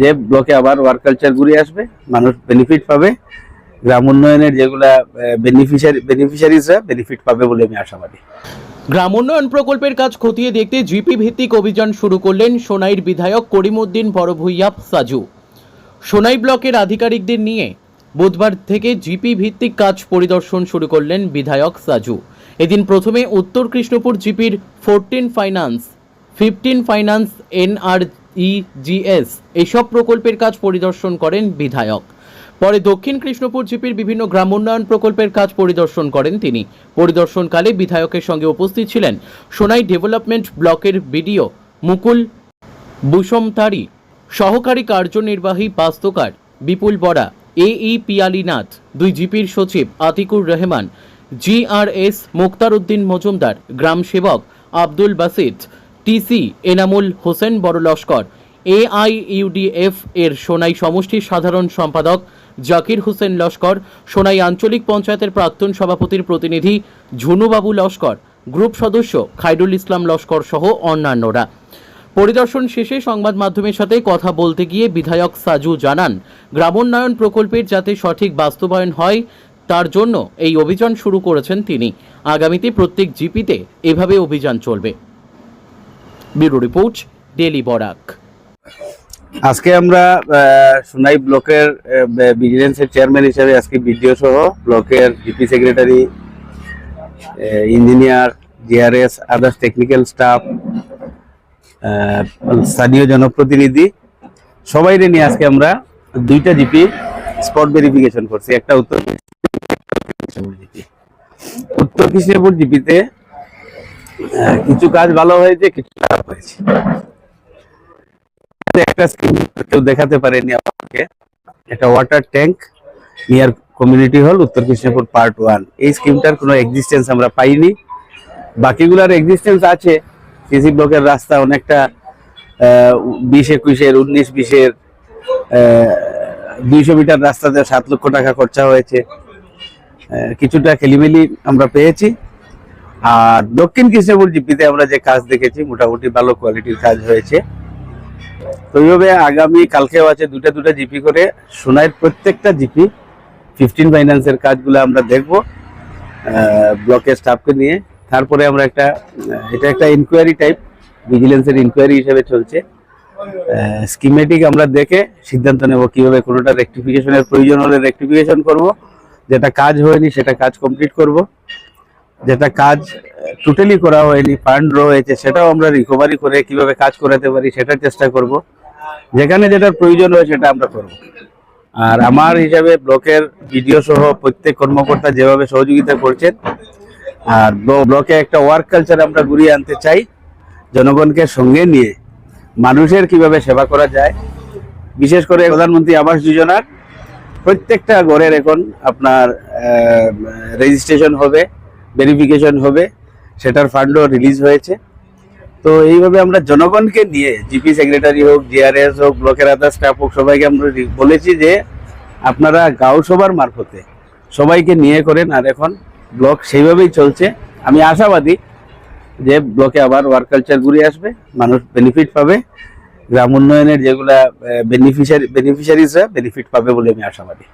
যে ব্লকে আবার ওয়ার্ক কালচার ঘুরে আসবে, মানুষ বেনিফিট পাবে। গ্রাম উন্নয়নের যেগুলা বেনিফিশিয়ারি বেনিফিশিয়ারিজরা বেনিফিট পাবে বলে আমি আশাবাদী। গ্রাম উন্নয়ন প্রকল্পের কাজ খতিয়ে দেখতে জিপি ভিত্তিক অভিযান শুরু করলেন সোনাইর বিধায়ক করিমউদ্দিন বড়ভূইয়া সাজু। সোনাই ব্লকের আধিকারিকদের নিয়ে বুধবার থেকে জিপি ভিত্তিক কাজ পরিদর্শন শুরু করলেন বিধায়ক সাজু। এদিন প্রথমে উত্তর কৃষ্ণপুর জিপির fourteen finance, fifteen finance NREGS এসব প্রকল্পের কাজ পরিদর্শন করেন বিধায়ক। পরে দক্ষিণ কৃষ্ণপুর জিপির বিভিন্ন গ্রাম উন্নয়ন প্রকল্পের কাজ পরিদর্শন করেন তিনি। পরিদর্শনকালে বিধায়কের সঙ্গে উপস্থিত ছিলেন সোনাই ডেভেলপমেন্ট ব্লকের বিডিও মুকুল বুসমতারি, সহকারী কার্যনির্বাহী বাস্তকার বিপুল বরা এই পিয়ালিনাথ, দুই জিপির সচিব আতিকুর রহমান জিআরএস মোক্তার উদ্দিন মজুমদার, গ্রাম সেবক আব্দুল বাসিত টিসি এনামুল হোসেন বড় লস্কর এআইইউডিএফ এর সোনাই সমষ্টির সাধারণ সম্পাদক জাকির হোসেন লস্কর, সোনাই আঞ্চলিক পঞ্চায়েতের প্রাক্তন সভাপতির প্রতিনিধি ঝুনুবাবু লস্কর, গ্রুপ সদস্য খাইরুল ইসলাম লস্কর সহ অন্যান্যরা। পরিদর্শন শেষে সংবাদ মাধ্যমের সাথে কথা বলতে গিয়ে বিধায়ক সাজু জানান, গ্রামোন্নয়ন প্রকল্পের যাতে সঠিক বাস্তবায়ন হয়, তার জন্য এই অভিযান শুরু করেছেন তিনি। আগামীতে প্রত্যেক জিপিতে এভাবে অভিযান চলবে। Bureau report daily Barak. আজকে আমরা সোনাই ব্লকের ভিজিলেন্সের চেয়ারম্যান হিসেবে আজকে বিডিও সহ ব্লকের GP secretary engineer, GRS, others technical staff স্থানীয় জনপ্রতিনিধি সবাই নিয়ে আজকে আমরা দুইটা জিপি স্পট ভেরিফিকেশন করছি। একটা উত্তর উত্তর কৃষ্ণপুর জিপিতে কিছু কাজ ভালো হয়েছে, কিছু খারাপ হয়েছে। একটা স্কিম কেউ দেখাতে পারেনি আমাকে। একটা water tank near community hall উত্তর কৃষ্ণপুর পার্ট ওয়ান এই স্কিমটার কোনো এক্সিস্টেন্স আমরা পাইনি। বাকিগুলার এক্সিস্টেন্স আছে। সিসি ব্লকের রাস্তা অনেকটা বিশ একুশের, উনিশ বিশের দুইশো মিটার রাস্তাতে সাত লক্ষ টাকা খরচা হয়েছে। কিছুটা খেলিমেলি আমরা পেয়েছি। আর দক্ষিণ কৃষ্ণপুর জিপিতে আমরা যে কাজ দেখেছি, মোটামুটি ভালো কোয়ালিটির কাজ হয়েছে। তো এইভাবে আগামী, কালকেও আছে দুটা দুটা জিপি করে। সোনাইয়ের প্রত্যেকটা জিপি ফিফটিন ফাইন্যান্সের কাজগুলো আমরা দেখব ব্লকের স্টাফকে নিয়ে। তারপরে আমরা একটা এটা একটা ইনকোয়ারি টাইপ ভিজিলেন্সের ইনকোয়ারি হিসেবে চলছে। স্কিমেটিক আমরা দেখে সিদ্ধান্ত নেব কীভাবে কোনোটা রেকটিফিকেশনের প্রয়োজন হলে রেকটিফিকেশন করব। যেটা কাজ হয়নি সেটা কাজ কমপ্লিট করব। যেটা কাজ টোটালি করা হয়নি ফান্ড রয়েছে সেটাও আমরা রিকভারি করে কীভাবে কাজ করাতে পারি সেটার চেষ্টা করব। যেখানে যেটার প্রয়োজন হয় সেটা আমরা করব। আর আমার হিসাবে ব্লকের ভিডিও সহ প্রত্যেক কর্মকর্তা যেভাবে সহযোগিতা করছেন, আর ব্ল- ব্লকে একটা ওয়ার্ক কালচার আমরা ঘুরিয়ে আনতে চাই, জনগণকে সঙ্গে নিয়ে মানুষের কীভাবে সেবা করা যায়। বিশেষ করে প্রধানমন্ত্রী আবাস যোজনার প্রত্যেকটা ঘরের এখন আপনার রেজিস্ট্রেশন হবে ভেরিফিকেশন হবে সেটার ফান্ডও রিলিজ হয়েছে। তো এইভাবে আমরা জনগণকে নিয়ে জিপি সেক্রেটারি হোক জিআরএস হোক ব্লকের আদার স্টাফ হোক, সবাইকে আমরা বলেছি যে আপনারা গাঁও মারফতে সবাইকে নিয়ে করেন আর এখন ব্লক সেইভাবেই চলছে। আমি আশাবাদী যে ব্লকে আবার ওয়ার্ক কালচার ঘুরে আসবে, মানুষ বেনিফিট পাবে, গ্রাম উন্নয়নের যেগুলা বেনিফিশিয়ারি বেনিফিশিয়ারিজরা বেনিফিট পাবে বলে আমি আশাবাদী।